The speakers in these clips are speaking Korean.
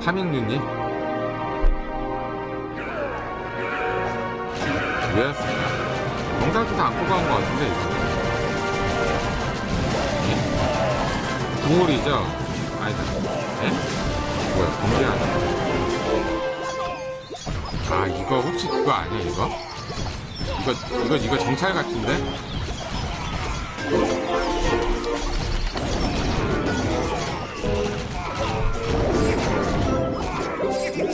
파밍윤이? 왜? 영상도 안 뽑아온 것 같은데, 이거. 예? 9월이죠? 아니다. 예? 뭐야, 공개하다. 아, 이거 혹시 그거 아니야, 이거? 이거, 이거, 이거 정찰 같은데?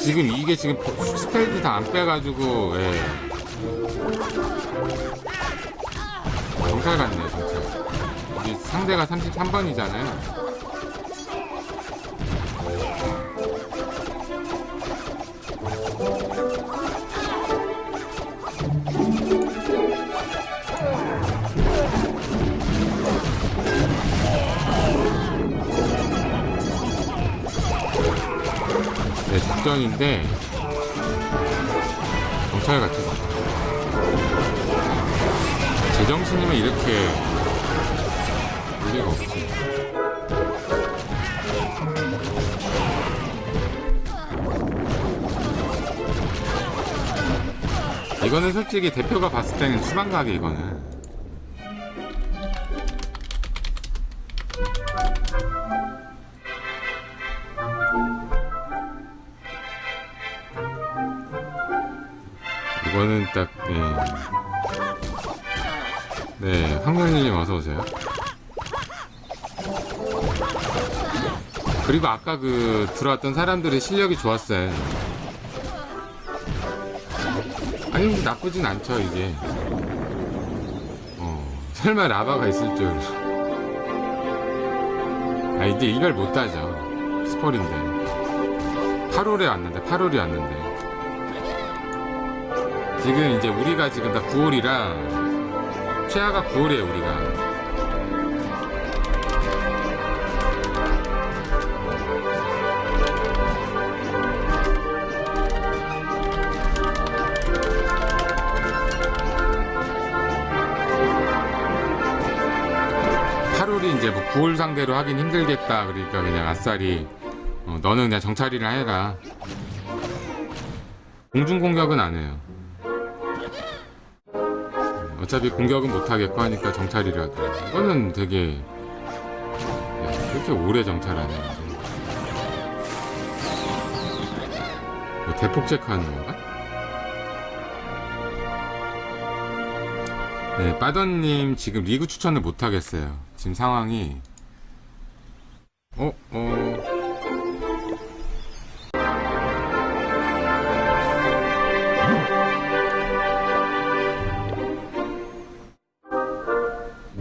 지금 이게 지금 스펠드 다안 빼가지고, 예. 정찰 같네요, 정찰. 이 상대가 33번이잖아요. 네, 작전인데 경찰 거. 제정신이면 이렇게 올 리가 없지. 이거는 솔직히 대표가 봤을 때는 수방각이 이거는. 이거는 딱, 예. 네, 황경리님 어서 오세요. 그리고 아까 그 들어왔던 사람들의 실력이 좋았어요. 아니, 뭐 나쁘진 않죠, 이게. 어, 설마 라바가 있을 줄. 아, 이제 일별 못 하죠. 스포인데 8월에 왔는데, 8월이 왔는데. 지금 이제 우리가 지금 다 9월이라 최하가 9월이에요 우리가. 팔월이 이제 뭐 9월 상대로 하긴 힘들겠다. 그러니까 그냥 아싸리 어, 너는 그냥 정찰이나 해라. 공중 공격은 안 해요 어차피 공격은 못하겠고 하니까 정찰이라도 이거는 되게 야, 그렇게 오래 정찰하네 뭐 대폭 체크하는 건가? 네 빠던님 지금 리그 추천을 못하겠어요 지금 상황이 어? 어...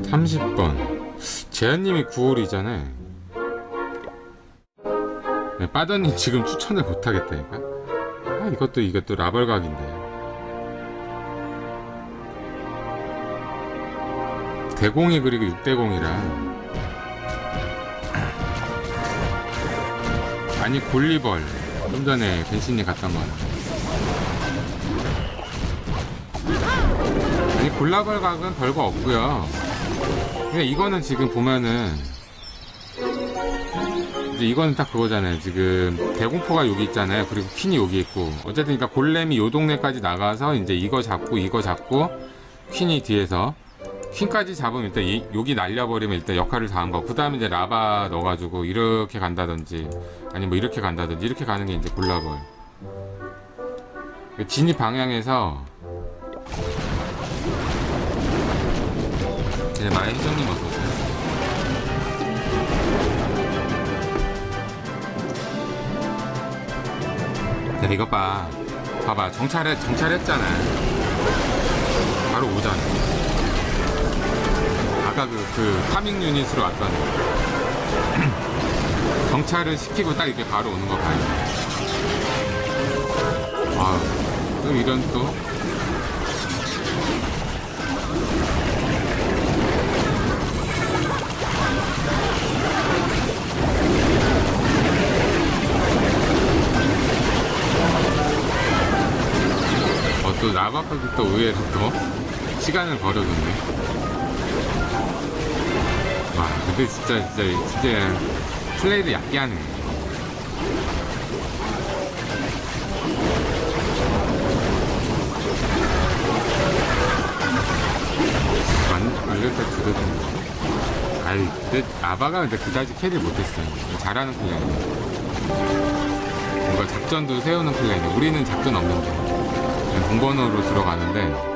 삼십 번 재현님이 9월이잖아요. 네, 빠더님 지금 추천을 못하겠다니까. 아 이것도 이것도 라벌각인데. 대공이 그리고 6대공이라. 아니 골리벌 좀 전에 벤신님 갔던 거는. 아니 골라벌 각은 별거 없고요. 그냥 이거는 지금 보면은 이제 이거는 딱 그거잖아요. 지금 대공포가 여기 있잖아요. 그리고 퀸이 여기 있고 어쨌든 그러니까 골렘이 요 동네까지 나가서 이제 이거 잡고 이거 잡고 퀸이 뒤에서 퀸까지 잡으면 일단 이, 여기 날려버리면 일단 역할을 다 한 거. 그 다음에 이제 라바 넣어가지고 이렇게 간다든지 아니 뭐 이렇게 간다든지 이렇게 가는 게 이제 골라벌. 그 진입 방향에서 마의 회장님 어서 오세요. 야 이것 봐, 봐봐 정찰해 정찰했잖아. 바로 오잖아. 아까 그, 그 파밍 유닛으로 왔던 정찰을 시키고 딱 이렇게 바로 오는 거 봐요. 아, 또 이런 또 마마까지 또 의외로 또 시간을 벌여줬네. 와, 근데 진짜, 진짜, 진짜 플레이를 얕게 하네. 만, 만들 때 그래도. 아이, 근데 아바가 근데 그다지 캐리 못했어요. 잘하는 플레이. 뭔가 작전도 세우는 플레이네. 우리는 작전 없는데. 공번호로 들어가는데.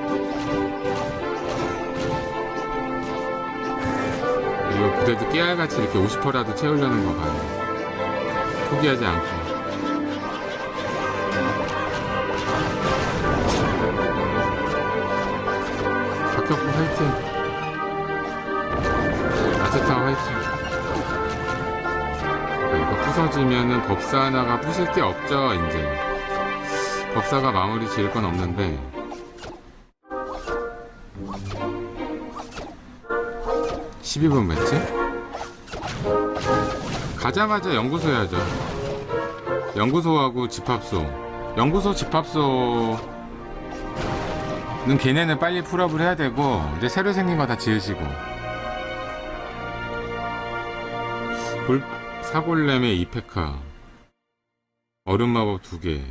이거 그래도 깨알같이 이렇게 50%라도 채우려는 거 봐요. 포기하지 않고. 박혁구 화이팅! 아제타 화이팅! 아, 이거 부서지면은 법사 하나가 부실 게 없죠, 이제. 법사가 마무리 지을 건 없는데. (12분) 매치? 가자마자 연구소 해야죠. 연구소하고 집합소. 연구소 집합소는 걔네는 빨리 풀업을 해야 되고 이제 새로 생긴 거 다 지으시고. 골, 사골렘의 이페카 얼음 마법 두개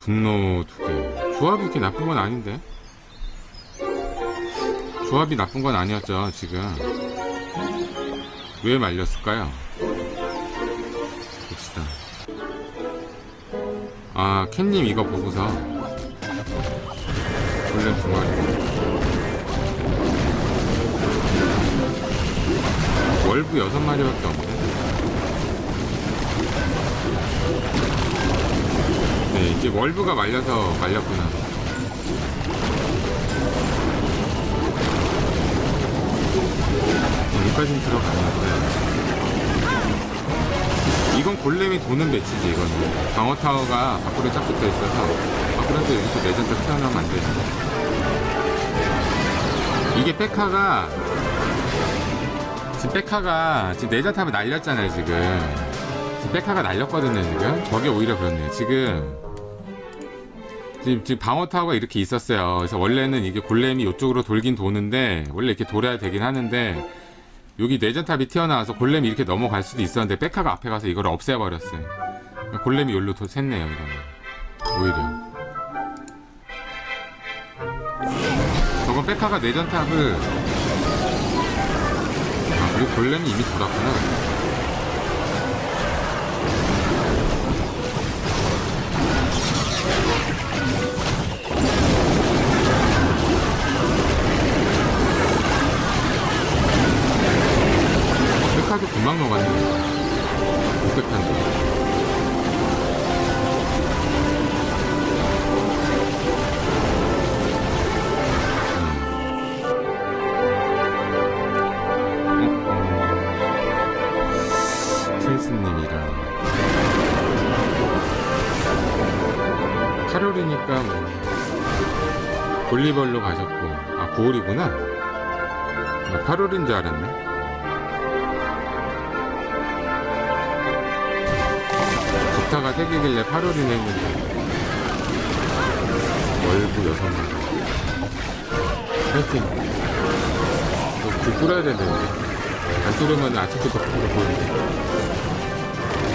분노 두개 조합이 이렇게 나쁜 건 아닌데 조합이 나쁜 건 아니었죠 지금 왜 말렸을까요? 봅시다. 아, 캣님 이거 보고서. 두 마리. 월부 여섯 마리밖에 없네. 네, 이제 월부가 말려서 말렸구나. 여기까지는 들어갔는데. 이건 골렘이 도는 배치지 이거는 방어 타워가 밖으로 쫙 붙어 있어서 밖으로서 여기서 레전드 튀어나오면 안 되지 이게 페카가 지금 페카가 지금 내자탑을 날렸잖아요 지금 페카가 날렸거든요 지금 저게 오히려 그렇네요 지금 지금, 지금 방어 타워가 이렇게 있었어요 그래서 원래는 이게 골렘이 이쪽으로 돌긴 도는데 원래 이렇게 돌아야 되긴 하는데 여기 내전탑이 튀어나와서 골렘이 이렇게 넘어갈 수도 있었는데 백카가 앞에 가서 이걸 없애버렸어요. 골렘이 여기로 더 샜네요, 이러면. 오히려. 저건 백카가 내전탑을 아, 그리고 골렘이 이미 돌았구나. 백카도 금방 녹았네. 600탄도. 트윈스님이랑. 8월이니까 뭐. 볼리벌로 가셨고. 아 9월이구나. 8월인 줄 알았네 기타가 세 개길래 8월이네 했는데. 월부 여섯 마리 파이팅. 너불 뚫어야 되는데. 안 뚫으면 아침부터 밖으로 보이는데.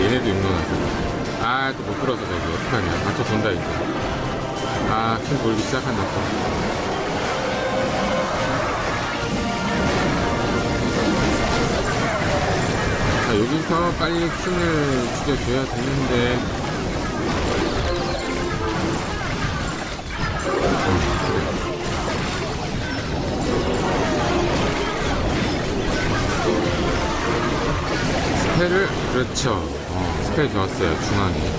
얘네도 용감하고 아또 못 뚫어서 되게 어떡하냐. 맞춰 돈다 이제. 아킴 돌기 시작한다 또 여기서 빨리 킹을 죽여줘야 되는데. 스펠을, 그렇죠. 어, 스펠 좋았어요, 중앙에.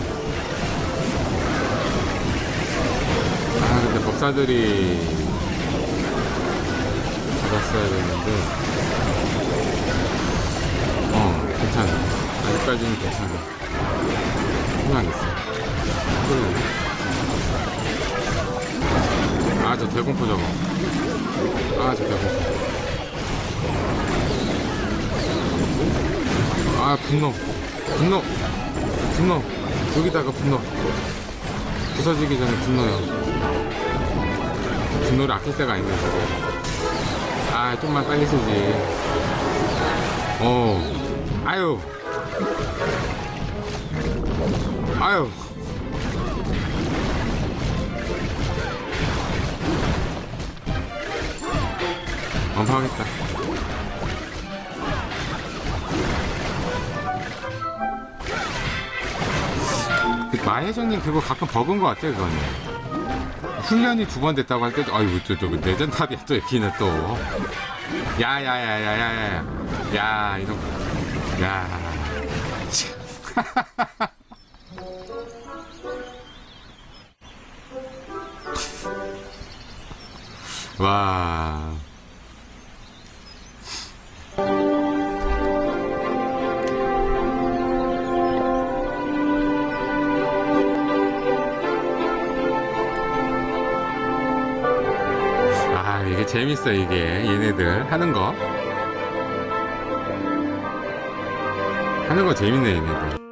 아, 근데 법사들이 잡았어야 되는데. 괜찮아. 아직까지는 괜찮아. 희망 있어. 그래. 아, 저 대공포 저거. 아, 저 대공포. 아, 분노. 분노. 분노. 여기다가 분노. 부서지기 전에 분노요. 분노를 아낄 때가 저거. 아, 좀만 빨리 쓰지. 어, 아유. 아유. 완파하겠다. 그 마혜정님 그거 가끔 버그인 것 같아요, 그거는. 훈련이 두 번 됐다고 할 때도, 아유, 저, 저, 그 내전탑이야, 또, 여기는 또. 야, 야, 야, 야, 야, 야. 야, 이런. 야. 참. 와. 아, 이게 재밌어, 이게. 얘네들 하는 거. 하는 거 재밌네, 얘네들.